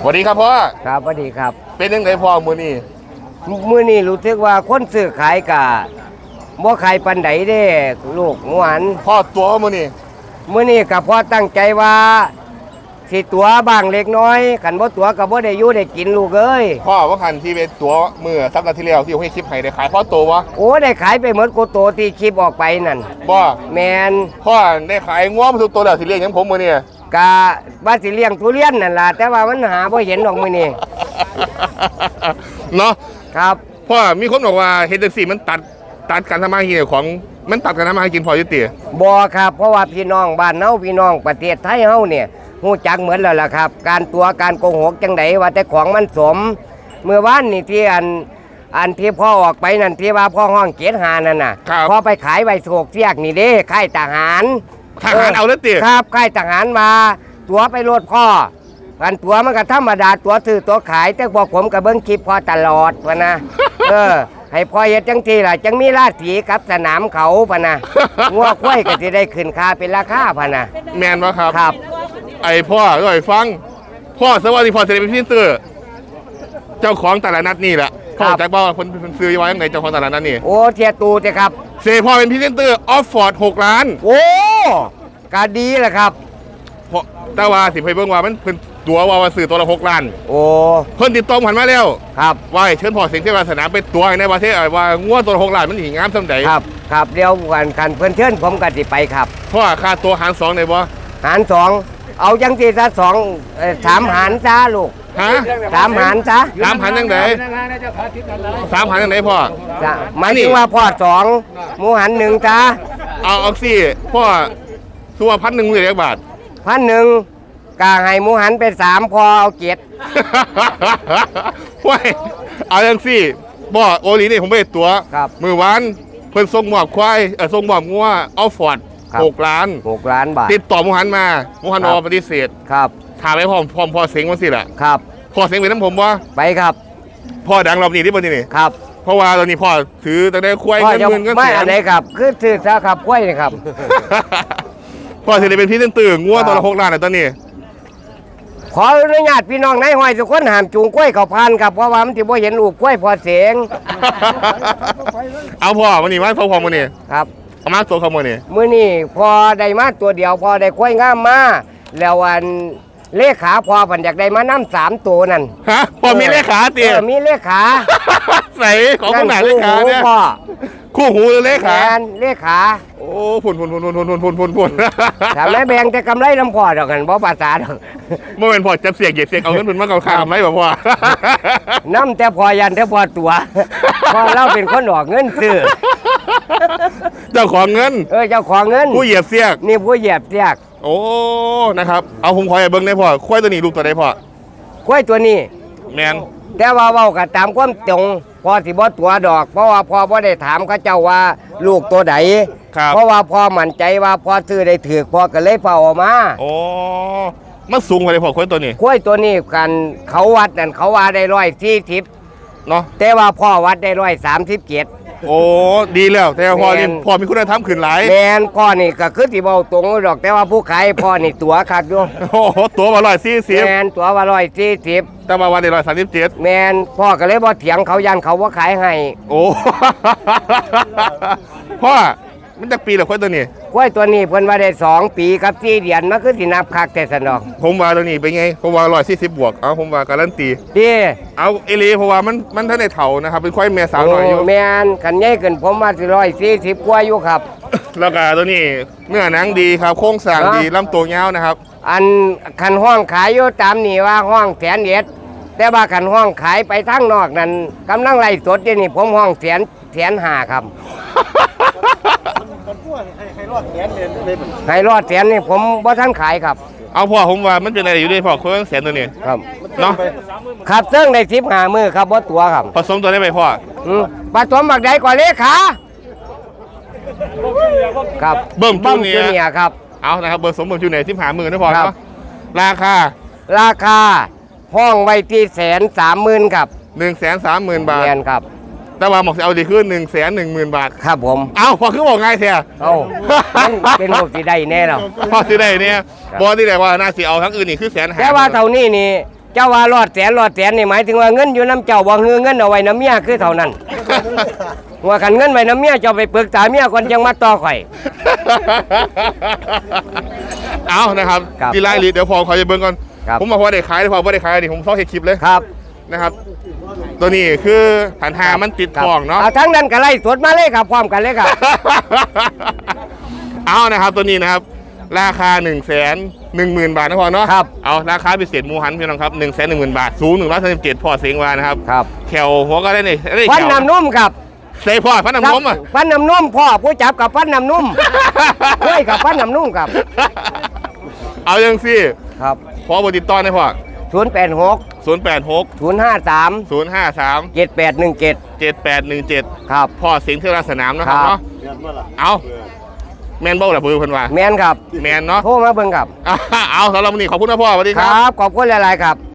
สวัสดีครับพ่อ ครับสวัสดีครับ เป็นยังไงพ่อมือนี้มื้อนี้รู้สึกว่าคนซื้อขายกะบ่ขายปันไดเด้ลูกหวานพ่อตัวมือนี้มื้อนี้ก็พอตั้งใจว่าสิตัวบ้างเล็กน้อยคันบ่ตัวก็บ่ได้อยู่ได้กินลูกเอ้ยพ่อว่าคันที่เป็นตัวมือสัปดาห์ที่แล้วที่ผมให้คลิปให้ได้ขายพ่อตัววะโอ้ได้ขายไปหมดกูโตที่คลิปออกไปนั่นบ่แมนพ่อได้ขายง้อมาทุกตัวแล้วที่เรียกยังผมมือนี้ กะว่าสิเลี้ยงทุเรียนนั่นล่ะแต่ว่ามันหาบ่เห็นดอกมื้อนี้เนาะครับพ่อมีคนบอกว่าเฮดเดอร์ซีมันตัดตัดการทำมาหากินของมันตัดการทำมาหากินพอยุติบ่ครับ เพราะว่าพี่น้องบ้านเฮาพี่น้องประเทศไทยเฮาเนี่ยฮู้จักเหมือนแล้วล่ะครับ การตัวการโกหกจังไดว่าแต่ของมันสม เมื่อวานนี่ที่อันอันที่พ่อออกไปนั่นที่ว่าพ่อห้องเกียรหานั่นน่ะครับ พ่อไปขายใบโศกเสียกนี่เด้ค่ายทหาร ทหารเอาแล้วติครับค่ายทหารมา ตัวไปรถพ่ออันตัวมันก็ธรรมดาตัวซื้อตัวขาย แต่บอกผมกับเบิ้งคลิปพ่อตลอดวะนะเออ ให้พ่อเฮ็ดจังทีล่ะ จังมีราศีกับสนามเขาพะนะงัวควายก็สิได้ขึ้นค่าเป็นราคาพะนะแมนวะครับ ครับ ไอพ่อก็ไอฟัง พ่อสวัสดีพ่อเสด็จเป็นพรีเซนเตอร์เจ้าของตลาดนัดนี่แหละพ่อครับ แจ็คบอกว่าคนคนซื้อไว้ยังไงเจ้าของตลาดนัดนี่โอ้เทียตูเจ้ครับ เซพ่อเป็นพรีเซนเตอร์ออฟฟอร์ดหกล้าน โอ้ ก็ดีแหละครับ เพราะแต่ว่าสิไปเบิ่งว่ามันเพิ่นตัวว่าว่าซื้อตัวละหกล้าน โอ้เพิ่นติดต่อผ่านมาแล้วครับว่าให้เชิญพ่อเสียงเทวาสนามไปตัวให้ในประเทศว่างัวตัวละหกล้านมันสิงามส่ำใดครับครับเดี๋ยวกันกันเพื่อนเชิญผมก็สิไปครับเพราะว่าค่าตัวหารสองได้บ่หารสองเอาจังสีซะสองเอ่อสามหารจ้าลูกฮะสามหารจ้าสามหันยังไงสามหันยังไงพ่อ จ้ะหมายอันนี้ถึงว่าพ่อสองหมูหันหนึ่งจ้าเอาเอาสิพ่อ สัวพันหนึ่งหมื่นเรียกบาท พันหนึ่งกาให้หมูหันไปสามพอเอาเจ็ดว้ยเอาจังสิบ่โอลีนี่ผมไปตัว ครับ มือวานเพิ่นส่งหมอบควายเออส่งหมอบงัวเอาฟอร์ดครับ หกล้าน หกล้านบาท ติดต่อหมูหันมาหมูหันครับออกปฏิเสธครับถามไว้พร้อมพร้อมพอเสียงมันสิล่ะครับ พอเสียงเป็นน้ำผมว่าไปครับพ่อดังรอบนี้ที่บนนี่ครับเพราะว่าตอนนี้พ่อถือตั้งแต่ควายพ่อเงินจะหมื่นเงินไม่แสอันน ไหนครับ คือซื้อซะครับกล้วยนี่ครับ พ่อถือได้เป็นพี่เต้นตื่นงัวครับตัวละหกล้านนะตอนนี้ ขออนุญาตพี่น้องนายห้อยทุกคนห้ามจูงกล้วยเขาพันครับเพราะว่ามันที่บ่เห็นลูกกล้วยพอเสียงเอาพ่อวันนี้มาพ่อพ่อวันนี้ครับเอามาตัวเขาวันนี้มื้อนี้พอได้มาตัวเดียวพอได้กล้วยงามมาแล้วอันเลขาพอเพันอยากได้มานํสามตัวนั่นฮะพ่อมีเลขาเตี๋ยออมีเลขาใส่ของคนไหนเลขาเนี่ยพ่อ คู่หูหรือเลแทขานเลขาโอ้พุ่นพุ่นพุ่นพุ่นพุ่นพุ่นพุ่นพุ่นพุ่นถามแม่แบ่งแต่กำไรน้ำพ่อดอกกันบ่ภาษาดอกเมื่อเป็นพ่อจับเสียกเหยียบเสียกเอาเงินพุ่นมาเก่าข้ามไหมแบบพ่อน้ำแต่พอยันแต่พอตัวพอเราเป็นคนออกเงินซื้อเจ้าของเงินเออเจ้าของเงินผู้เหยียบเสียกนี่ผู้เหยียบเสียก โอ้นะครับเอาผมขออย่าเบิ้งได้พ่อควายตัวนี้ลูกตัวใดพ่อกล้วยตัวนี้แมน แต่ว่าเว้ากันตามความตรงพอสิบ่ตัวดอก เพราะว่าพอบ่ได้ถามเขาเจ้าว่าลูกตัวใดครับ เพราะว่าพอมั่นใจว่าพอซื้อได้ถือพอก็เลยเฝ้าเออกมาโอ้มันสูงกว่าเลยพ่อควายตัวนี้กล้วยตัวนี้กันเขาวัดนั่นเขาว่าได้ร้อยสี่สิบเนาะแต่ว่าพ่อวัดได้ร้อยสามสิบเจ็ด โอ้ดีแล้วแต่ว่าพ่อนี่แม่นพ่อมีคุณธรรมขึ้นหลายแมนพ่อนี่ก็คือสิเว้าตรงอยู่ดอกแต่ว่าผู้ขายพ่อนี่ตัวคักอยู่โอ้โหตัวมาร้อยสี่สิบแมนตัวว่าร้อยสี่สิบแต่มาวันนี้ร้อยสามสิบเจ็ดแมนพ่อก็เลยบ่เถียงเขายันเขาว่าขายให้โอ้ พ่อ มันจะปีเหรอควายตัวนี้ กล้วยตัวนี้เพิ่นว่าได้สองปีกับสี่เดือนมันคือสินับคักแต่สนอกผมว่าตัวนี้เป็นไงผมว่าร้อยสี่สิบบวกเอาผมว่าการันตี ดีเอาเอลีเพราะว่ามันมันท่านในเถานะครับเป็นควายแม่สาวหน่อยอยู่โแมนกันใหญ่ขึ้นผมว่าสิร้อยสี่สิบกว่าอยู่ครับ แล้วก็ตัวนี้เนื้อหนังดีครับโครงสร้างเนอะดีลำตัวยาวนะครับ อันคันห้องขายอยู่ตามนี่ว่าห้องแสนเอ็ดแต่ว่าคันห้องขายไปทางนอกนั้นกำลังไล่สดอยู่นี่ผมห้องแสนแสนห้าครับ ให้รอดแสนนี่ผมบ่ทันขายครับ เอาพ่อผมว่ามันเป็นอะไรอยู่ด้วยพ่อโครงแสนตัวนี้ครับเนาะครับเซิ่งได้ทิพหามือครับบ่ตัวครับผสมตัวได้ไหมพ่ออืมปลาตัวหมักใดก่อนเลขาครับเบิ่มจุบ้นมเนี่จูยเนียร์ครับเอานะครับเบอร์สมเบอร์จุนไหนที่หาหมื่นนะพ่อครับเนาะราคา ราคาห้องไว้ที่แสนสามหมื่นครับ1นึ่งแสนสามหมื่นบาทเรียนครับ แต่ว่าหมอกจะเอาดีขึ้น1นึ่งแสนหนึ่งหมื่นบาท ครับผม เอาพอคือบอกง่ายแท้เอ้ามันเป็นรูปที่ได้แน่หรอพ่อซื้อได้เนี่ยครับบอที่ไหนว่าน่าสิเอาทั้งอื่นนี่คือแสนหาแต่ว่าเท่านี้นี่เจ้าว่ารอดแสนรอดแสนนี่หมายถึงว่าเงินอยู่น้ำเจ้าบ่ฮือเงินเอาไว้น้ำเมียคือเท่านั้นว่าคันเงินไว้น้ำเมียเจ้าไปปรึกษาเมียก่อนจังมาต่อข่อยเอานะครับครับกีฬาลีเดี๋ยวพอขอจะเบิ่งก่อนครับผมมาพอได้ขายได้พอบ่ได้ขายนี่ผมซ้อเห็ดคลิปเลยครับ นะครับ ตัวนี้คือฐานหามันติดครับทองเนาะ เอาทั้งนั้นก็ไล่สดมาเลยครับพร้อมกันเลยครับ เอานะครับตัวนี้นะครับ ราคา1นึ่งแสนหนึ่งหมื่นบาทนะพอเนาะครับเอาราคาพิเศษหมูหันพี่น้องครับหนึ่งแสนหนึ่งหมื่นบาท สูงหนึ่งร้อยสามสิบเจ็ดพอเสียงวานะครับครับ แขวหัวก็ได้นี่ได้ฟันแขวน้ำนุ่มครับเซพ่อฟันน้ำนมอะฟันน้ำนุ่มพ่อผู้จับกับฟันน้ำนุ่ม เฮ้ยกับฟันน้ำนุ่มครับ เอายังสิครับ พอเบอร์ติดต่อได้พอ ศูนย์แปดหกศูนย์แปดหกศูนย์ห้าสามศูนย์ห้าสามเจ็ดแปดหนึ่งเจ็ดเจ็ดแปดหนึ่งเจ็ดครับ พ่อเสียงเที่ยวราชสนามนะครับครับ เนาะเอาแมนเบ้าแหละเบอร์เพิ่นว่าแมนครับแมนเนาะโทรมาเบิ่งครับเอาสำหรับวันนี้ขอบคุณนะพ่อสวัสดีคครัรับบขอบคุณหลาย ๆ ครับ